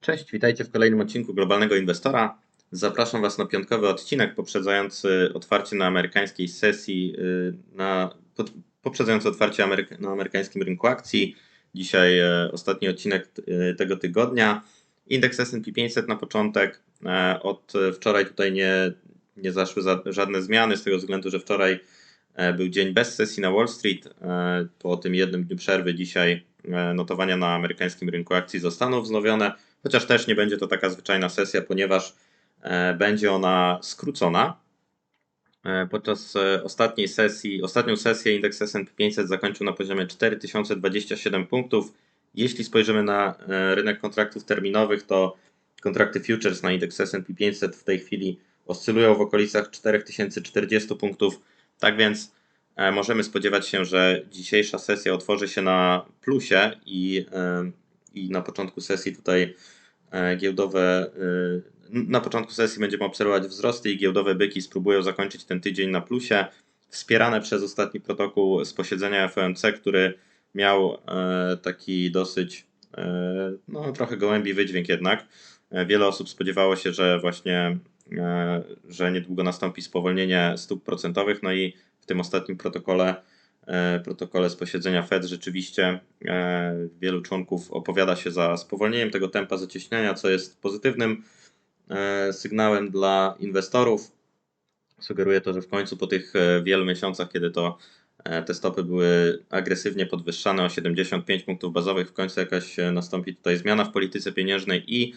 Cześć, witajcie w kolejnym odcinku Globalnego Inwestora. Zapraszam Was na piątkowy odcinek poprzedzający otwarcie na amerykańskiej sesji, y, na, poprzedzający otwarcie Ameryk na amerykańskim rynku akcji. Dzisiaj e, ostatni odcinek e, tego tygodnia. Indeks S&P 500 na początek. E, od wczoraj tutaj nie, nie zaszły za, żadne zmiany, z tego względu, że wczoraj był dzień bez sesji na Wall Street. Po tym jednym dniu przerwy dzisiaj notowania na amerykańskim rynku akcji zostaną wznowione chociaż też nie będzie to taka zwyczajna sesja, ponieważ e, będzie ona skrócona. E, podczas e, ostatniej sesji, ostatnią sesję indeks S&P 500 zakończył na poziomie 4027 punktów. Jeśli spojrzymy na rynek kontraktów terminowych, to kontrakty futures na indeks S&P 500 w tej chwili oscylują w okolicach 4040 punktów. Tak więc możemy spodziewać się, że dzisiejsza sesja otworzy się na plusie i i na początku sesji tutaj giełdowe, e, na początku sesji będziemy obserwować wzrosty i giełdowe byki spróbują zakończyć ten tydzień na plusie, wspierane przez ostatni protokół z posiedzenia FOMC, który miał e, taki dosyć, no trochę gołębi wydźwięk jednak. Wiele osób spodziewało się, że właśnie, że niedługo nastąpi spowolnienie stóp procentowych, no i w tym ostatnim protokole E, protokole z posiedzenia Fed rzeczywiście e, wielu członków opowiada się za spowolnieniem tego tempa zacieśniania, co jest pozytywnym e, sygnałem dla inwestorów. Sugeruje to, że w końcu po tych wielu miesiącach, kiedy to te stopy były agresywnie podwyższane o 75 punktów bazowych, w końcu jakaś nastąpi tutaj zmiana w polityce pieniężnej i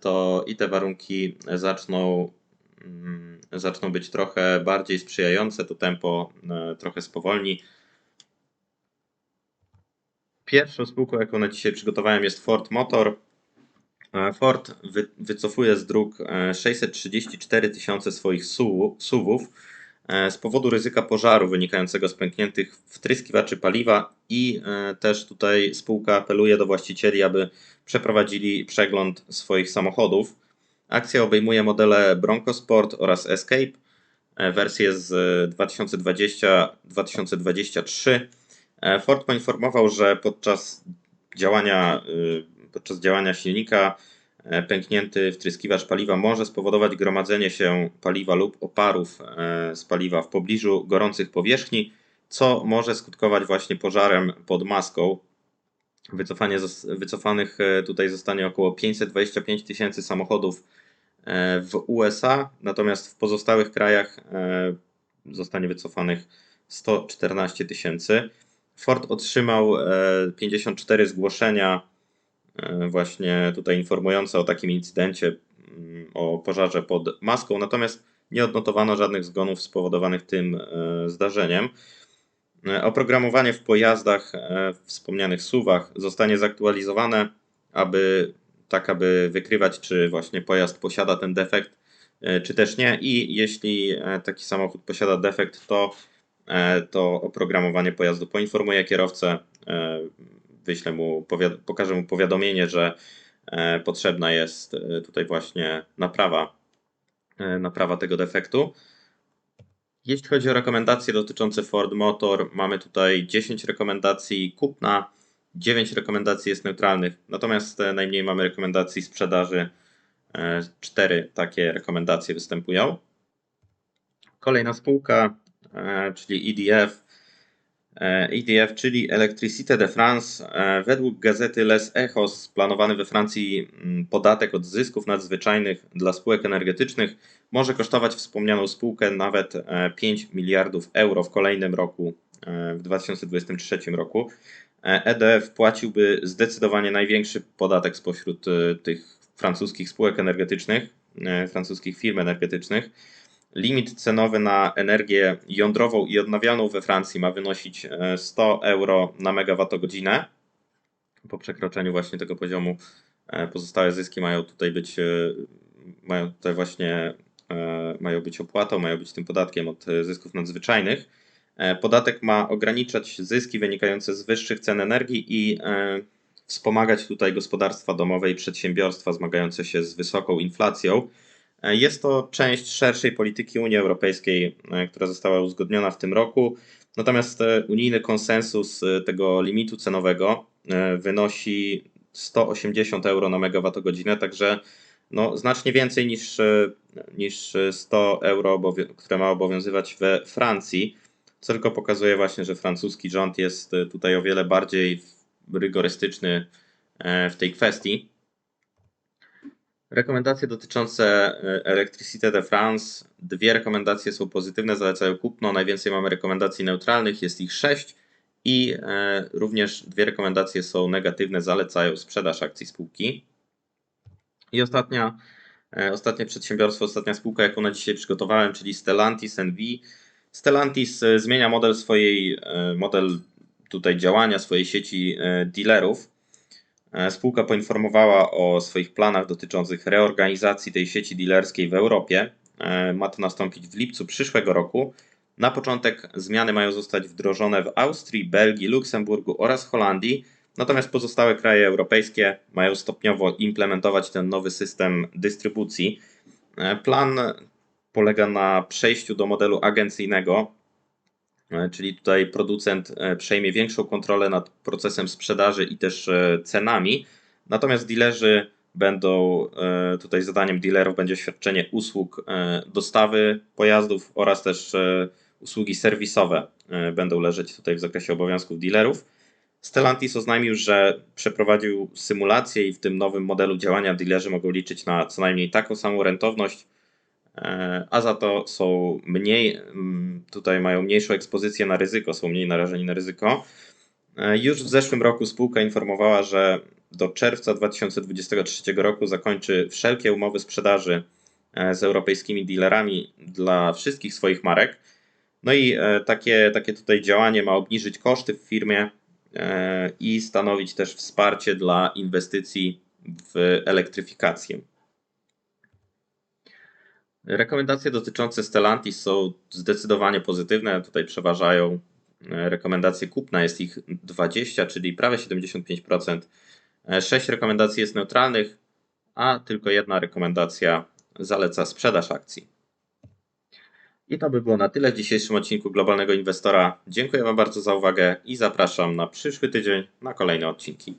to i te warunki zaczną zaczną być trochę bardziej sprzyjające, to tempo e, trochę spowolni. Pierwszą spółką, jaką na dzisiaj przygotowałem, jest Ford Motor. E, Ford wycofuje z dróg 634 e, tysiące swoich suwów z powodu ryzyka pożaru wynikającego z pękniętych wtryskiwaczy paliwa i też tutaj spółka apeluje do właścicieli, aby przeprowadzili przegląd swoich samochodów. Akcja obejmuje modele Bronco Sport oraz Escape, e, wersje z 2020-2023. E, Ford poinformował, że podczas działania, podczas działania silnika e, pęknięty wtryskiwacz paliwa może spowodować gromadzenie się paliwa lub oparów z paliwa w pobliżu gorących powierzchni, co może skutkować właśnie pożarem pod maską. Wycofanie, wycofanych e, tutaj zostanie około 525 tysięcy samochodów e, w USA, natomiast w pozostałych krajach e, zostanie wycofanych 114 tysięcy. Ford otrzymał 54 zgłoszenia, właśnie tutaj informujące o takim incydencie, mm, o pożarze pod maską, natomiast nie odnotowano żadnych zgonów spowodowanych tym zdarzeniem. E, oprogramowanie w pojazdach e, wspomnianych suwach zostanie zaktualizowane, aby tak, aby wykrywać, czy właśnie pojazd posiada ten defekt, e, czy też nie. I jeśli taki samochód posiada defekt, to, to oprogramowanie pojazdu poinformuje kierowcę, wyśle mu, pokaże mu powiadomienie, że potrzebna jest tutaj właśnie naprawa, naprawa tego defektu. Jeśli chodzi o rekomendacje dotyczące Ford Motor, mamy tutaj 10 rekomendacji kupna, 9 rekomendacji jest neutralnych, natomiast e, najmniej mamy rekomendacji sprzedaży. 4 e, takie rekomendacje występują. Kolejna spółka, e, czyli EDF, EDF, czyli Electricité de France. Według gazety Les Echos planowany we Francji mm, podatek od zysków nadzwyczajnych dla spółek energetycznych może kosztować wspomnianą spółkę nawet 5 e, miliardów euro w kolejnym roku, e, w 2023 roku. EDF e płaciłby zdecydowanie największy podatek spośród tych francuskich spółek energetycznych, francuskich firm energetycznych. Limit cenowy na energię jądrową i odnawialną we Francji ma wynosić 100 euro na megawattogodzinę. Po przekroczeniu właśnie tego poziomu pozostałe zyski mają tutaj być, mają tutaj właśnie mają być opłatą, mają być tym podatkiem od e, zysków nadzwyczajnych. E, podatek ma ograniczać zyski wynikające z wyższych cen energii i wspomagać tutaj gospodarstwa domowe i przedsiębiorstwa zmagające się z wysoką inflacją. Jest to część szerszej polityki Unii Europejskiej, która została uzgodniona w tym roku. Natomiast unijny konsensus tego limitu cenowego wynosi 180 euro na megawattogodzinę, także no, znacznie więcej niż, e, niż 100 euro, które ma obowiązywać we Francji, co tylko pokazuje właśnie, że francuski rząd jest e, tutaj o wiele bardziej rygorystyczny e, w tej kwestii. Rekomendacje dotyczące Electricité de France. Dwie rekomendacje są pozytywne, zalecają kupno. Najwięcej mamy rekomendacji neutralnych, jest ich sześć. I również dwie rekomendacje są negatywne, zalecają sprzedaż akcji spółki. I ostatnia, e, ostatnie przedsiębiorstwo, ostatnia spółka, jaką na dzisiaj przygotowałem, czyli Stellantis NV. Stellantis e, zmienia model swojej, e, model tutaj działania swojej sieci dealerów. Spółka poinformowała o swoich planach dotyczących reorganizacji tej sieci dealerskiej w Europie. Ma to nastąpić w lipcu przyszłego roku. Na początek zmiany mają zostać wdrożone w Austrii, Belgii, Luksemburgu oraz Holandii Natomiast pozostałe kraje europejskie mają stopniowo implementować ten nowy system dystrybucji. E, plan polega na przejściu do modelu agencyjnego, e, czyli tutaj producent e, przejmie większą kontrolę nad procesem sprzedaży i też cenami. Natomiast dealerzy będą, tutaj zadaniem dealerów będzie świadczenie usług dostawy pojazdów oraz też usługi serwisowe będą leżeć tutaj w zakresie obowiązków dealerów. Stellantis oznajmił, że przeprowadził symulację i w tym nowym modelu działania dealerzy mogą liczyć na co najmniej taką samą rentowność, e, a za to są mniej, mm, tutaj mają mniejszą ekspozycję na ryzyko, są mniej narażeni na ryzyko. E, już w zeszłym roku spółka informowała, że do czerwca 2023 roku zakończy wszelkie umowy sprzedaży e, z europejskimi dealerami dla wszystkich swoich marek. No i takie, takie tutaj działanie ma obniżyć koszty w firmie, i stanowić też wsparcie dla inwestycji w elektryfikację. Rekomendacje dotyczące Stellantis są zdecydowanie pozytywne. Tutaj przeważają e, rekomendacje kupna, jest ich 20, czyli prawie 75%. 6 e, rekomendacji jest neutralnych, a tylko jedna rekomendacja zaleca sprzedaż akcji. I to by było na tyle w dzisiejszym odcinku Globalnego Inwestora. Dziękuję Wam bardzo za uwagę i zapraszam na przyszły tydzień na kolejne odcinki.